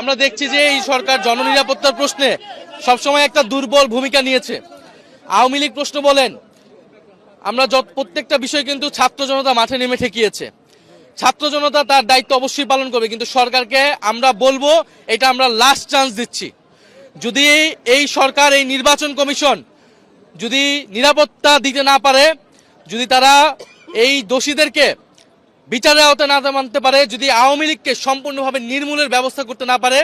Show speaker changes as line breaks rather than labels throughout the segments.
আমরা দেখছি যে এই সরকার জননিরাপত্তার প্রশ্নে সবসময় একটা দুর্বল ভূমিকা নিয়েছে। আওয়ামী লীগ প্রশ্ন বলেন, আমরা যত, প্রত্যেকটা বিষয় কিন্তু ছাত্র জনতা মাঠে নেমে ঠেকিয়েছে। ছাত্র জনতা তার দায়িত্ব অবশ্যই পালন করবে, কিন্তু সরকারকে আমরা বলব, এটা আমরা লাস্ট চান্স দিচ্ছি। যদি এই সরকার, এই নির্বাচন কমিশন যদি নিরাপত্তা দিতে না পারে, যদি তারা এই দোষীদেরকে বিচারের আওতায় না মানতে পারে, যদি আওয়ামী লীগকে সম্পূর্ণভাবে নির্মূলের ব্যবস্থা করতে না পারে,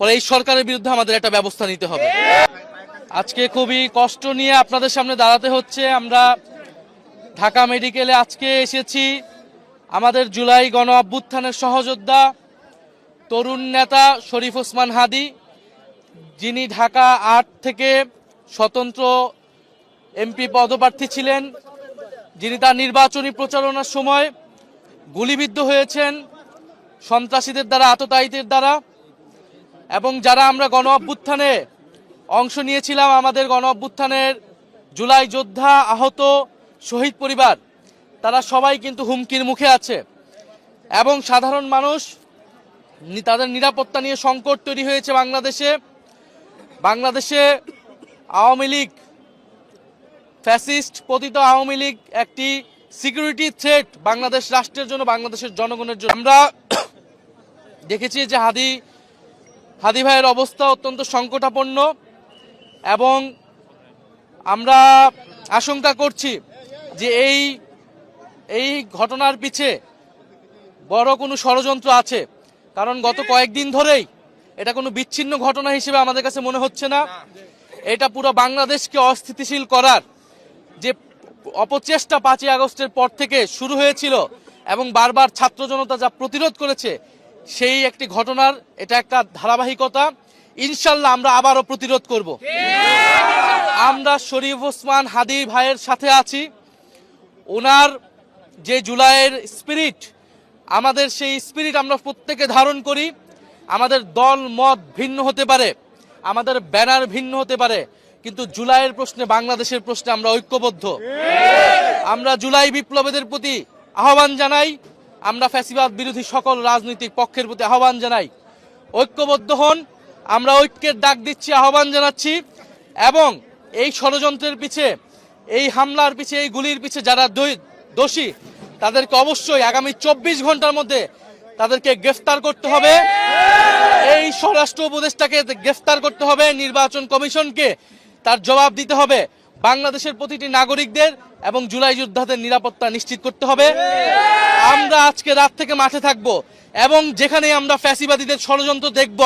ফলে এই সরকারের বিরুদ্ধে আমাদের একটা ব্যবস্থা নিতে হবে। আজকে খুবই কষ্ট নিয়ে আপনাদের সামনে দাঁড়াতে হচ্ছে। আমরা ঢাকা মেডিকেলে আজকে এসেছি। আমাদের জুলাই গণ অভ্যুত্থানের সহযোদ্ধা তরুণ নেতা শরীফ ওসমান হাদি, যিনি ঢাকা আট থেকে স্বতন্ত্র এমপি পদপ্রার্থী ছিলেন। যিনি তার নির্বাচনী প্রচারণার সময় গুলিবিদ্ধ হয়েছেন সন্ত্রাসীদের দ্বারা, আততায়ীদের দ্বারা। এবং যারা আমরা গণ অভ্যুত্থানে অংশ নিয়েছিলাম, আমাদের গণ অভ্যুত্থানের জুলাই যোদ্ধা আহত শহীদ পরিবার, তারা সবাই কিন্তু হুমকির মুখে আছে। এবং সাধারণ মানুষ তাদের নিরাপত্তা নিয়ে সংকট তৈরি হয়েছে বাংলাদেশে। বাংলাদেশে আওয়ামী লীগ, ফ্যাসিস্ট, পতিত আওয়ামী লীগ একটি সিকিউরিটি থ্রেট বাংলাদেশ রাষ্ট্রের জন্য, বাংলাদেশের জনগণের জন্য। আমরা দেখেছি যে হাদি হাদি ভাইয়ের অবস্থা অত্যন্ত সংকটাপন্ন এবং আমরা আশঙ্কা করছি যে এই এই ঘটনার পিছে বড় কোনো ষড়যন্ত্র আছে। কারণ গত কয়েকদিন ধরেই এটা কোনো বিচ্ছিন্ন ঘটনা হিসেবে আমাদের কাছে মনে হচ্ছে না। এটা পুরো বাংলাদেশকে অস্থিতিশীল করার অপচেষ্টা পাঁচই আগস্টের পর থেকে শুরু হয়েছিল এবং বারবার ছাত্র জনতা যা প্রতিরোধ করেছে সেই একটি ঘটনার, এটা একটা ধারাবাহিকতা। ইনশাল্লাহ আমরা আবারও প্রতিরোধ করব। আমরা শরীফ ওসমান হাদি ভাইয়ের সাথে আছি। ওনার যে জুলাইয়ের স্পিরিট, আমাদের সেই স্পিরিট আমরা প্রত্যেকে ধারণ করি। আমাদের দল মত ভিন্ন হতে পারে, আমাদের ব্যানার ভিন্ন হতে পারে। কিন্তু জুলাইয়ের প্রশ্নে, বাংলাদেশের প্রশ্নে আমরা ঐক্যবদ্ধ। আমরা জুলাই বিপ্লবীদের প্রতি আহ্বান জানাই, আমরা ফ্যাসিবাদ বিরোধী সকল রাজনৈতিক পক্ষের প্রতি আহ্বান জানাই। ঐক্যবদ্ধ হন, আমরা ঐক্যের ডাক দিচ্ছি, আহ্বান জানাচ্ছি এবং এই ষড়যন্ত্রের পিছে, এই হামলার পিছে, এই গুলির পিছে যারা দোষী, তাদেরকে অবশ্যই আগামী চব্বিশ ঘণ্টার মধ্যে তাদেরকে গ্রেফতার করতে হবে। এই স্বরাষ্ট্র উপদেষ্টাকে গ্রেফতার করতে হবে, নির্বাচন কমিশনকে। তার জবাব দিতে হবে বাংলাদেশের প্রতিটি নাগরিকদের এবং জুলাই যোদ্ধাদের নিরাপত্তা নিশ্চিত করতে হবে। আমরা আজকে রাত থেকে মাঠে থাকব এবং যেখানে আমরা ফ্যাসিবাদীদের ষড়যন্ত্র দেখব